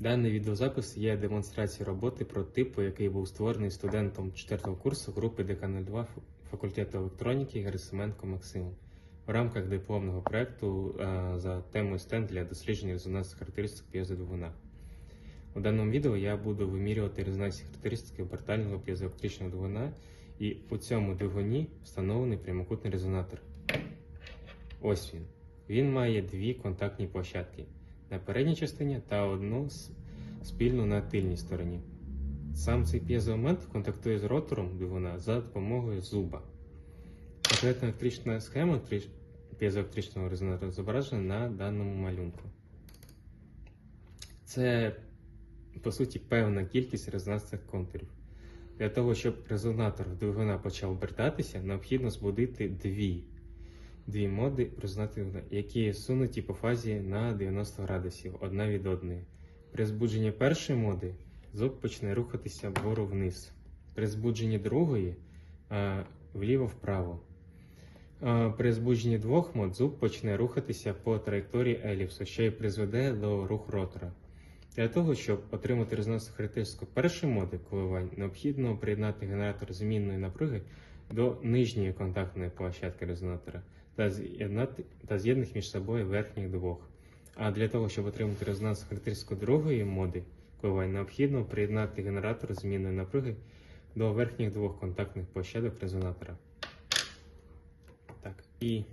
Даний відеозапис є демонстрацією роботи прототипу, який був створений студентом 4 курсу групи ДК-02 факультету електроніки Герасименко Максимом в рамках дипломного проєкту е, за темою стенд для дослідження резонансних характеристик п'єзодвигуна. У даному відео я буду вимірювати резонансні характеристики обертального п'єзоелектричного двигуна, і у цьому двигуні встановлений прямокутний резонатор. Ось він. Він має дві контактні площадки на передній частині та одну спільну на тильній стороні. Сам цей п'єзоелемент контактує з ротором двигуна за допомогою зуба. Конкретна електрична схема електрич- п'єзоелектричного резонатора зображена на даному малюнку. Це, по суті, певна кількість резонансних контурів. Для того, щоб резонатор двигуна почав обертатися, необхідно збудити дві дві моди резонативної, які сунуті по фазі на 90 градусів одна від одної. При збудженні першої моди зуб почне рухатися вгору вниз. При збудженні другої вліво-вправо. При збудженні двох мод зуб почне рухатися по траєкторії еліпсу, що й призведе до руху ротора. Для того, щоб отримати резонансну характеристику першої моди коливань, необхідно приєднати генератор змінної напруги до нижньої контактної площадки резонатора та з'єднаних між собою верхніх двох. А для того, щоб отримати резонансну характеристику другої моди коливань, необхідно приєднати генератор змінної напруги до верхніх двох контактних площадок резонатора. Так, і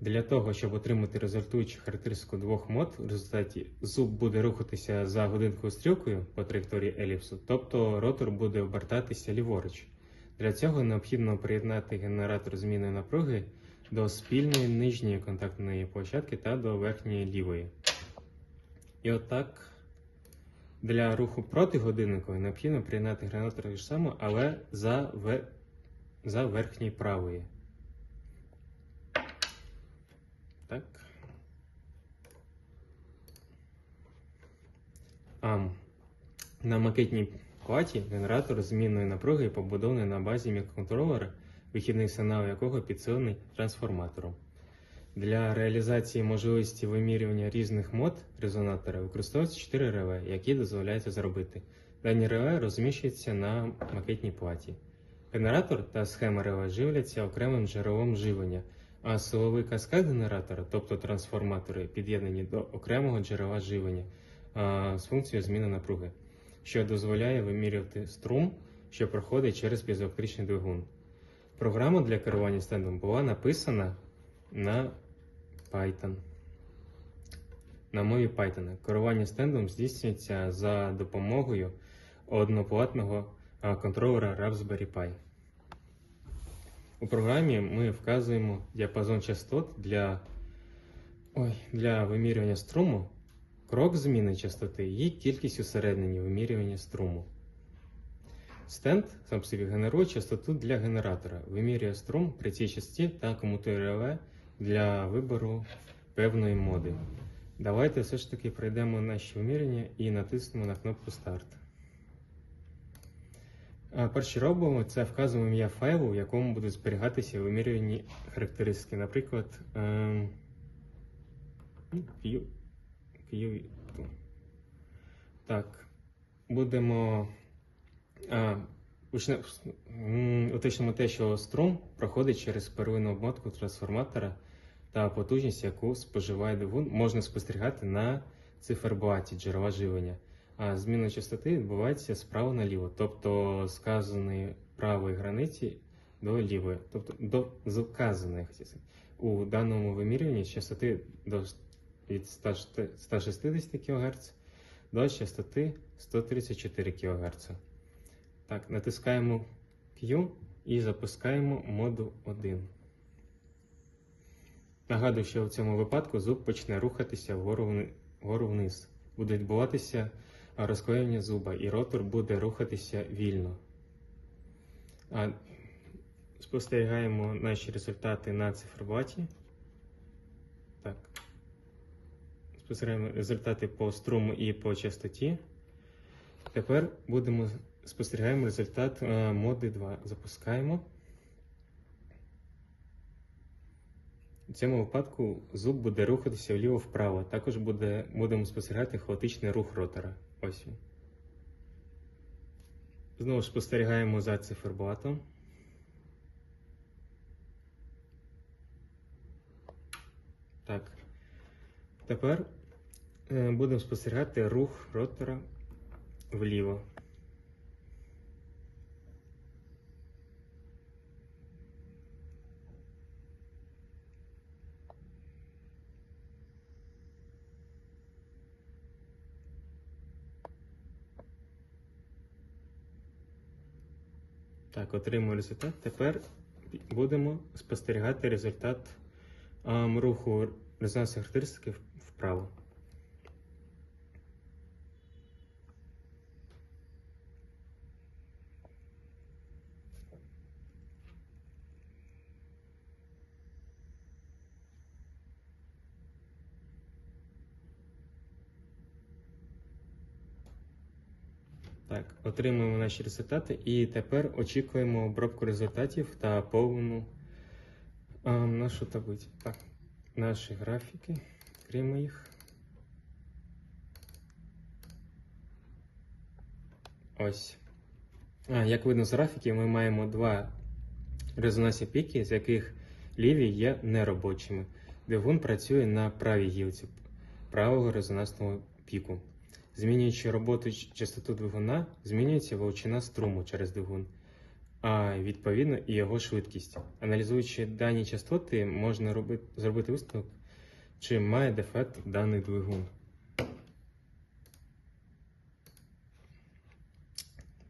для того, щоб отримати результуючу характеристику двох мод, в результаті зуб буде рухатися за годинкою стрілкою по траєкторії еліпсу, тобто ротор буде обертатися ліворуч. Для цього необхідно приєднати генератор зміни напруги до спільної нижньої контактної площадки та до верхньої лівої. І отак для руху проти годинникової необхідно приєднати генератор так само, але за, ве... за верхньої правої. Так. А, на макетній платі генератор змінної напруги побудований на базі мікроконтролера, вихідний сигнал якого підсилений трансформатором. Для реалізації можливості вимірювання різних мод резонатора використовуються 4 реле, які дозволяється зробити. Дані реле розміщуються на макетній платі. Генератор та схема реле живляться окремим джерелом живлення, а силовий каскад генератора, тобто трансформатори, під'єднані до окремого джерела живлення з функцією зміни напруги, що дозволяє вимірювати струм, що проходить через пізоелектричний двигун. Програма для керування стендом була написана на Python. На мові Python. Керування стендом здійснюється за допомогою одноплатного контролера Raspberry Pi. У програмі ми вказуємо діапазон частот для, ой, для вимірювання струму, крок зміни частоти і кількість усереднені вимірювання струму. Стенд сам собі генерує частоту для генератора, вимірює струм при цій частоті та комутує для вибору певної моди. Давайте все ж таки пройдемо наші виміряння і натиснемо на кнопку Старт. Перше робимо це вказуємо ім'я файлу, в якому будуть зберігатися вимірювані характеристики. Наприклад, ем, Q, так, будемо а, уточнимо те, що струм проходить через первинну обмотку трансформатора та потужність, яку споживає двигун, можна спостерігати на циферблаті джерела живлення. А зміна частоти відбувається справа наліво, тобто з вказаної правої границі до лівої, тобто до з у даному вимірюванні частоти до від 160 кГц до частоти 134 кГц. Так, натискаємо Q і запускаємо моду 1. Нагадую, що в цьому випадку зуб почне рухатися вгору вниз. Буде відбуватися розклеєння зуба, і ротор буде рухатися вільно. А, спостерігаємо наші результати на циферблаті. Так. Спостерігаємо результати по струму і по частоті. Тепер будемо спостерігаємо результат е, моди 2. Запускаємо. В цьому випадку зуб буде рухатися вліво-вправо. Також буде, будемо спостерігати хаотичний рух ротора. Ось. Знову ж спостерігаємо за циферблатом. Так. Тепер будемо спостерігати рух ротора вліво. Так, отримуємо результат. Тепер будемо спостерігати результат ем, руху резонансної характеристики вправо. Так, отримуємо наші результати і тепер очікуємо обробку результатів та повну ем, нашу таблицю. Так, наші графіки, крім їх. Ось. А, як видно з графіків, ми маємо два резонансні піки, з яких ліві є неробочими. Двигун працює на правій гілці правого резонансного піку. Змінюючи роботу частоту двигуна, змінюється величина струму через двигун, а відповідно і його швидкість. Аналізуючи дані частоти, можна робити, зробити висновок, чи має дефект даний двигун.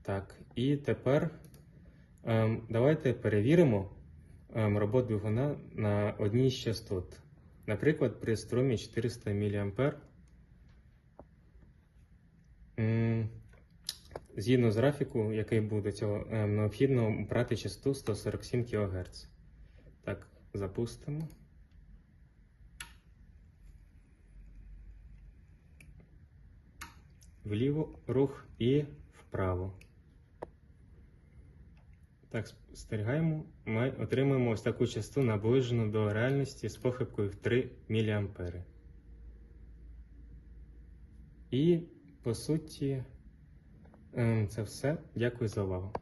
Так, і тепер ем, давайте перевіримо ем, роботу двигуна на одній з частот. Наприклад, при струмі 400 мА Згідно з графіку, який був до цього, ем, необхідно брати частоту 147 кГц. Так, запустимо. Вліво рух і вправо. Так, спостерігаємо. Ми отримуємо ось таку частоту наближену до реальності з похибкою в 3 мА. І, по суті, це все. Дякую за увагу.